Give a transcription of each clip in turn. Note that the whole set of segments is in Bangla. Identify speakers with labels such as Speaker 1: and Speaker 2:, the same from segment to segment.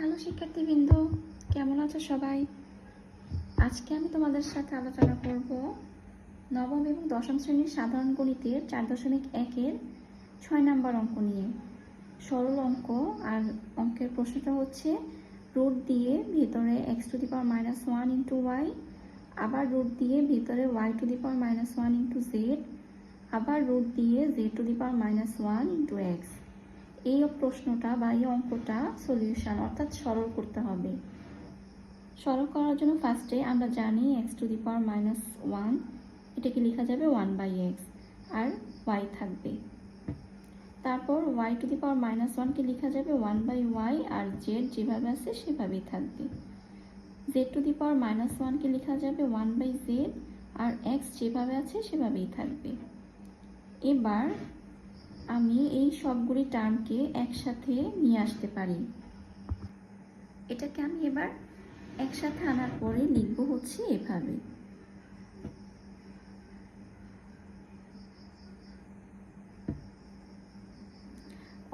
Speaker 1: হ্যালো শিক্ষার্থীবৃন্দ, কেমন আছো সবাই? আজকে আমি তোমাদের সাথে আলোচনা করব নবম এবং দশম শ্রেণির সাধারণ গণিতের চার দশমিক একের ছয় নাম্বার অঙ্ক নিয়ে। সরল অঙ্ক, আর অঙ্কের প্রশ্নটা হচ্ছে, রুট দিয়ে ভেতরে X to the power minus one into Y, আবার রুট দিয়ে ভেতরে Y to the power minus one into Z আবার রুট দিয়ে Z to the power minus one into X এই প্রশ্নটা বা এই অঙ্কটা সলিউশন অর্থাৎ সরল করতে হবে। সরল করার জন্য ফার্স্টে আমরা জানি X to the power minus one এটাকে লেখা যাবে ওয়ান বাই এক্স আর ওয়াই থাকবে। তারপর Y to the power minus ওয়ানকে লেখা যাবে ওয়ান বাই ওয়াই আর জেড যেভাবে আছে সেভাবেই থাকবে। Z to the power minus ওয়ানকে লেখা যাবে ওয়ান বাই জেড আর এক্স যেভাবে আছে সেভাবেই থাকবে। এবার আমি এই সবগুলি টার্মকে একসাথে নিয়ে আসতে পারি। এটাকে আমি এবার একসাথে আনার পরে লিখব হচ্ছে এভাবে।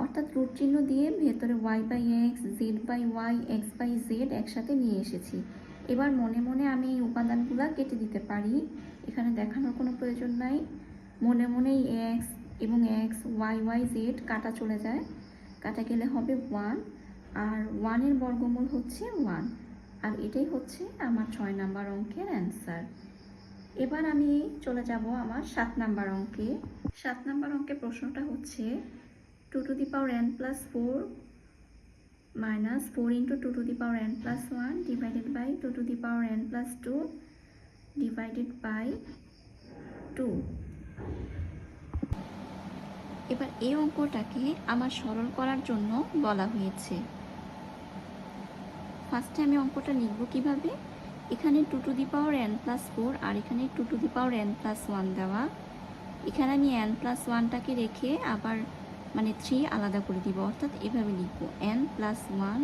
Speaker 1: অর্থাৎ রুট চিহ্ন দিয়ে ভেতরে Y by X Z by Y X by Z একসাথে নিয়ে এসেছি। এবার মনে মনে আমি এই উপাদানগুলো কেটে দিতে পারি। এখানে দেখানোর কোনো প্রয়োজন নাই। মনে মনেই এক্স এবং এক্স ওয়াই ওয়াই জেড কাটা চলে যায়। কাটা গেলে হবে ওয়ান আর ওয়ানের বর্গমূল হচ্ছে ওয়ান আর এটাই হচ্ছে আমার ছয় নাম্বার অঙ্কের অ্যান্সার এবার আমি চলে যাব আমার সাত নাম্বার অঙ্কে। সাত নাম্বার অঙ্কে প্রশ্নটা হচ্ছে two to the power N plus four minus four into two to the power N plus one divided by two to the power N plus two divided by two এবার এই অঙ্কটাকে আমার সরল করার জন্য বলা হয়েছে। ফার্স্টে আমি অঙ্কটা লিখব কীভাবে? এখানে two to the power N plus four আর এখানে two to the power N plus one দেওয়া। এখানে আমি এন প্লাস ওয়ানটাকে রেখে আবার মানে থ্রি আলাদা করে দিব, অর্থাৎ এভাবে লিখব। N plus one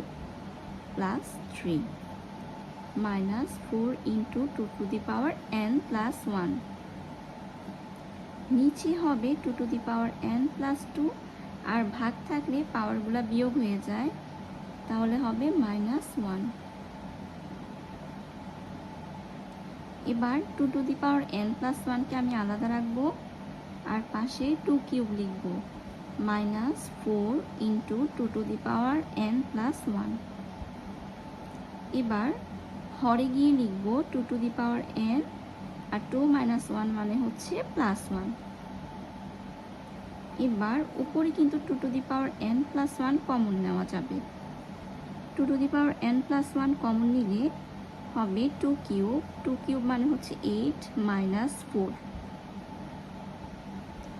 Speaker 1: plus three minus four into two to the power N plus one নিচে হবে two to the power N plus two আর ভাগ থাকলে পাওয়ারগুলো বিয়োগ হয়ে যায়, তাহলে হবে মাইনাস ওয়ান এবার two to the power N plus ওয়ানকে আমি আলাদা রাখব আর পাশে টু কিউব লিখব minus four into two to the power N plus one এবার হরে গিয়ে লিখব two to the power N R two minus one মানে হচ্ছে প্লাস ওয়ান এবার উপরে কিন্তু two to the power N plus one common নেওয়া যাবে। Two to the power N plus one common নিলে হবে টু কিউব টু কিউব মানে হচ্ছে এইট মাইনাস ফোর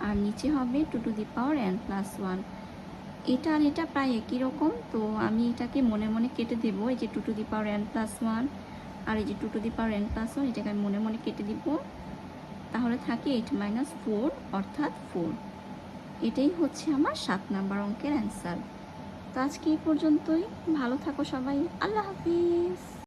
Speaker 1: আর নিচে হবে two to the power N plus one এটা আর এটা প্রায় একই রকম, তো আমি এটাকে মনে মনে কেটে দেবো, এই যে two to the power N plus one আর এই যে two to the power N plus one এটাকে আমি মনে মনে কেটে দিব। তাহলে থাকে এইট মাইনাস ফোর অর্থাৎ ফোর এটাই হচ্ছে আমার সাত নাম্বার অঙ্কের অ্যান্সার তো আজকে এই পর্যন্তই। ভালো থাকো সবাই। আল্লাহ হাফিজ।